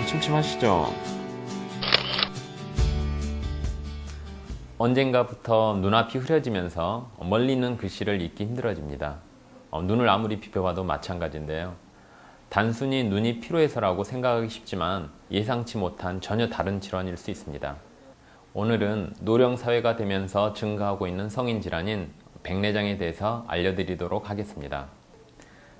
침침하시죠? 언젠가부터 눈앞이 흐려지면서 멀리 있는 글씨를 읽기 힘들어집니다. 어, 눈을 아무리 비벼봐도 마찬가지인데요. 단순히 눈이 피로해서라고 생각하기 쉽지만 예상치 못한 전혀 다른 질환일 수 있습니다. 오늘은 노령 사회가 되면서 증가하고 있는 성인 질환인 백내장에 대해서 알려드리도록 하겠습니다.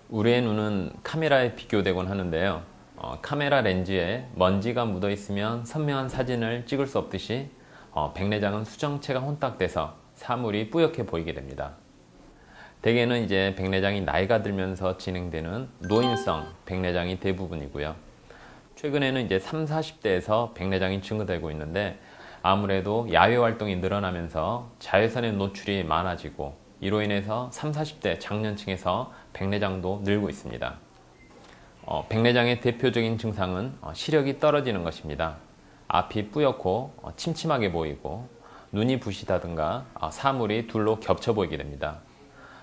우리의 눈은 카메라에 비교되곤 하는데요. 어, 카메라 렌즈에 먼지가 묻어 있으면 선명한 사진을 찍을 수 없듯이 어, 백내장은 수정체가 혼탁돼서 사물이 뿌옇게 보이게 됩니다. 대개는 이제 백내장이 나이가 들면서 진행되는 노인성 백내장이 대부분이고요. 최근에는 이제 3, 40대에서 백내장이 증가되고 있는데 아무래도 야외 활동이 늘어나면서 자외선의 노출이 많아지고 이로 인해서 3, 40대 장년층에서 백내장도 늘고 있습니다. 어, 백내장의 대표적인 증상은 어, 시력이 떨어지는 것입니다. 앞이 뿌옇고 어, 침침하게 보이고 눈이 부시다든가 어, 사물이 둘로 겹쳐 보이게 됩니다.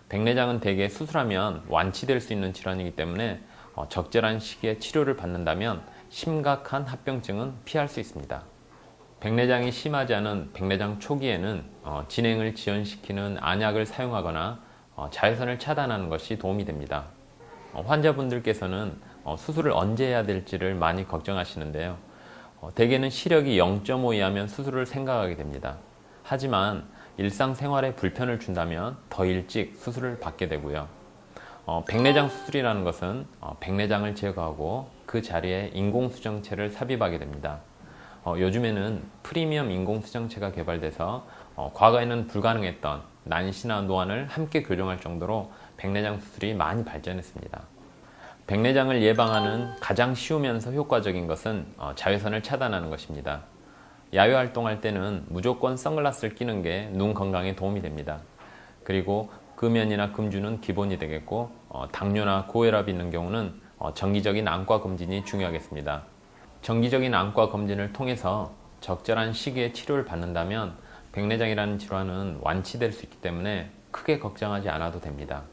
백내장은 대개 수술하면 완치될 수 있는 질환이기 때문에 어, 적절한 시기에 치료를 받는다면 심각한 합병증은 피할 수 있습니다. 백내장이 심하지 않은 백내장 초기에는 어, 진행을 지연시키는 안약을 사용하거나 어, 자외선을 차단하는 것이 도움이 됩니다. 어, 환자분들께서는 어, 수술을 언제 해야 될지를 많이 걱정하시는데요. 어, 대개는 시력이 0.5 이하면 수술을 생각하게 됩니다. 하지만 일상생활에 불편을 준다면 더 일찍 수술을 받게 되고요. 어, 백내장 수술이라는 것은 어, 백내장을 제거하고 그 자리에 인공수정체를 삽입하게 됩니다. 어, 요즘에는 프리미엄 인공수정체가 개발돼서 어, 과거에는 불가능했던 난시나 노안을 함께 교정할 정도로 백내장 수술이 많이 발전했습니다. 백내장을 예방하는 가장 쉬우면서 효과적인 것은 어, 자외선을 차단하는 것입니다. 야외 활동할 때는 무조건 선글라스를 끼는 게 눈 건강에 도움이 됩니다. 그리고 금연이나 금주는 기본이 되겠고 어, 당뇨나 고혈압이 있는 경우는 어, 정기적인 안과 검진이 중요하겠습니다. 정기적인 안과 검진을 통해서 적절한 시기에 치료를 받는다면 백내장이라는 질환은 완치될 수 있기 때문에 크게 걱정하지 않아도 됩니다.